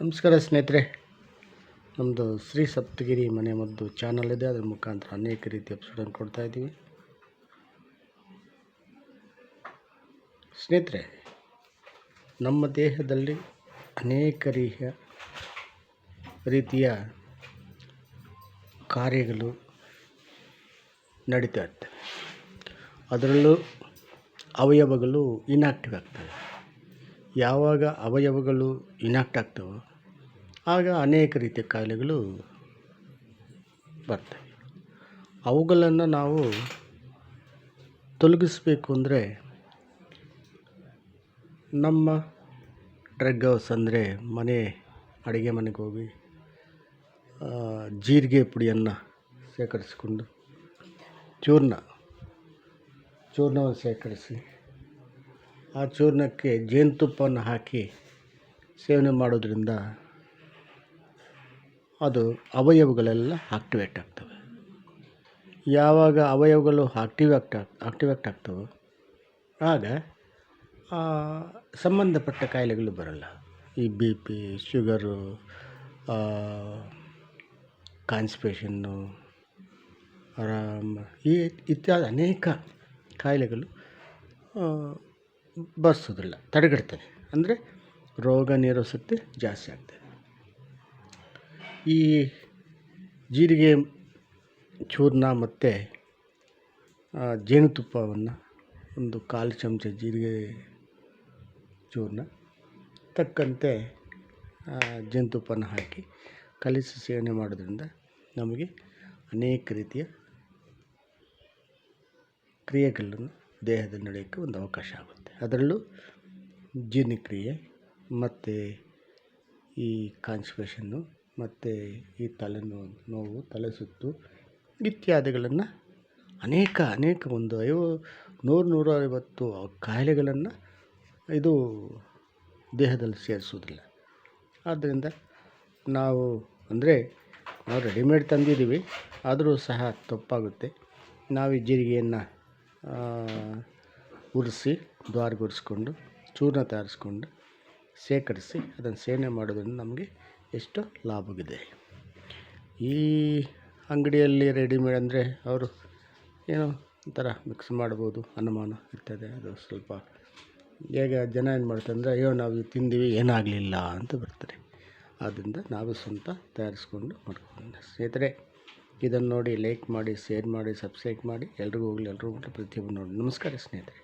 ನಮಸ್ಕಾರ ಸ್ನೇಹಿತರೆ. ನಮ್ಮದು ಶ್ರೀ ಸಪ್ತಗಿರಿ ಮನೆ ಮದ್ದು ಚಾನಲ್ ಇದೆ. ಅದರ ಮುಖಾಂತರ ಅನೇಕ ರೀತಿಯ ಎಪಿಸೋಡನ್ನು ಕೊಡ್ತಾ ಇದ್ದೀವಿ. ಸ್ನೇಹಿತರೆ, ನಮ್ಮ ದೇಹದಲ್ಲಿ ಅನೇಕ ರೀತಿಯ ರೀತಿಯ ಕಾರ್ಯಗಳು ನಡೀತಾ ಇರ್ತವೆ. ಅದರಲ್ಲೂ ಅವಯವಗಳು ಇನ್ಆಕ್ಟಿವ್ ಆಗ್ತವೆ. ಯಾವಾಗ ಅವಯವಗಳು ಇನಾಕ್ಟ್ ಆಗ್ತವೋ ಆಗ ಅನೇಕ ರೀತಿಯ ಕಾಯಿಲೆಗಳು ಬರ್ತವೆ. ಅವುಗಳನ್ನು ನಾವು ತೊಲಗಿಸ್ಬೇಕು ಅಂದರೆ ನಮ್ಮ ಡ್ರಗ್ ಹೌಸ್ ಅಂದರೆ ಮನೆ, ಅಡುಗೆ ಮನೆಗೆ ಹೋಗಿ ಜೀರಿಗೆ ಪುಡಿಯನ್ನು ಶೇಖರಿಸಿಕೊಂಡು ಚೂರ್ಣ, ಚೂರ್ಣವನ್ನು ಶೇಖರಿಸಿ ಆ ಚೂರ್ಣಕ್ಕೆ ಜೇನುತುಪ್ಪವನ್ನು ಹಾಕಿ ಸೇವನೆ ಮಾಡೋದ್ರಿಂದ ಅದು ಅವಯವಗಳೆಲ್ಲ ಆಕ್ಟಿವೇಟ್ ಆಗ್ತವೆ. ಯಾವಾಗ ಅವಯವಗಳು ಆಕ್ಟಿವೇಟ್ ಆಕ್ಟಿವೇಟ್ ಆಗ್ತವೋ, ಆಗ ಸಂಬಂಧಪಟ್ಟ ಕಾಯಿಲೆಗಳು ಬರಲ್ಲ. ಈ ಬಿ ಪಿ, ಶುಗರು ಕಾನ್ಸ್ಪೇಷನ್ನು ಆರಾಮ, ಈ ಇತ್ಯಾದಿ ಅನೇಕ ಕಾಯಿಲೆಗಳು ಬರ್ಸೋದಿಲ್ಲ ತಡೆಗಟ್ತದೆ. ಅಂದರೆ ರೋಗ ನಿರೋಧಶಕ್ತಿ ಜಾಸ್ತಿ ಆಗ್ತದೆ. ಈ ಜೀರಿಗೆ, ಚೂರ್ಣ ಮತ್ತು ಜೇನುತುಪ್ಪವನ್ನು ಒಂದು ಕಾಲು ಚಮಚ ಜೀರಿಗೆ ಚೂರ್ಣ, ತಕ್ಕಂತೆ ಜೇನುತುಪ್ಪನ ಹಾಕಿ ಕಲಿಸಿ ಸೇವನೆ ಮಾಡೋದ್ರಿಂದ ನಮಗೆ ಅನೇಕ ರೀತಿಯ ಕ್ರಿಯೆಗಳನ್ನು ದೇಹದಲ್ಲಿ ನಡೆಯೋಕ್ಕೆ ಒಂದು ಅವಕಾಶ ಆಗುತ್ತೆ. ಅದರಲ್ಲೂ ಜೀರ್ಣಕ್ರಿಯೆ ಮತ್ತು ಈ ಕಾನ್ಸ್ಪೇಷನ್ನು ಮತ್ತು ಈ ತಲೆನೋವು ನೋವು, ತಲೆ ಸುತ್ತು ಇತ್ಯಾದಿಗಳನ್ನು ಅನೇಕ ಅನೇಕ ಒಂದು ಐವ ನೂರು ನೂರ ಐವತ್ತು ಕಾಯಿಲೆಗಳನ್ನು ಇದು ದೇಹದಲ್ಲಿ ಸೇರಿಸೋದಿಲ್ಲ. ಆದ್ದರಿಂದ ನಾವು ಅಂದರೆ ನಾವು ರೆಡಿಮೇಡ್ ತಂದಿದ್ದೀವಿ, ಆದರೂ ಸಹ ತಪ್ಪಾಗುತ್ತೆ. ನಾವು ಈ ಜೀರಿಗೆಯನ್ನು ಉರಿಸಿ ದ್ವಾರಗೊಳಿಸ್ಕೊಂಡು ಚೂರ್ಣ ತಯಾರಿಸ್ಕೊಂಡು ಶೇಖರಿಸಿ, ಅದನ್ನು ಸೇವನೆ ಮಾಡೋದ್ರಿಂದ ನಮಗೆ ಎಷ್ಟು ಲಾಭವಿದೆ. ಈ ಅಂಗಡಿಯಲ್ಲಿ ರೆಡಿಮೇಡ್ ಅಂದರೆ ಅವರು ಏನೋ ಒಂಥರ ಮಿಕ್ಸ್ ಮಾಡ್ಬೋದು, ಅನುಮಾನ ಇರ್ತದೆ, ಅದು ಸ್ವಲ್ಪ ಹೇಗೆ ಜನ ಏನು ಮಾಡ್ತಾರೆ ಅಂದರೆ, ಅಯ್ಯೋ, ನಾವು ತಿಂದೀವಿ, ಏನಾಗಲಿಲ್ಲ ಅಂತ ಬರ್ತಾರೆ. ಆದ್ದರಿಂದ ನಾವು ಸ್ವಂತ ತಯಾರಿಸ್ಕೊಂಡು ಮಾಡ್ಕೊಂಡು ಸ್ನೇಹಿತರೆ, ಇದನ್ನು ನೋಡಿ ಲೈಕ್ ಮಾಡಿ ಶೇರ್ ಮಾಡಿ ಸಬ್ಸ್ಕ್ರೈಬ್ ಮಾಡಿ. ಎಲ್ರಿಗೂ ಹೋಗಲಿ ಎಲ್ಲರೂ ಪ್ರತಿಯೊಬ್ಬರು ನೋಡಿ. ನಮಸ್ಕಾರ ಸ್ನೇಹಿತರೆ.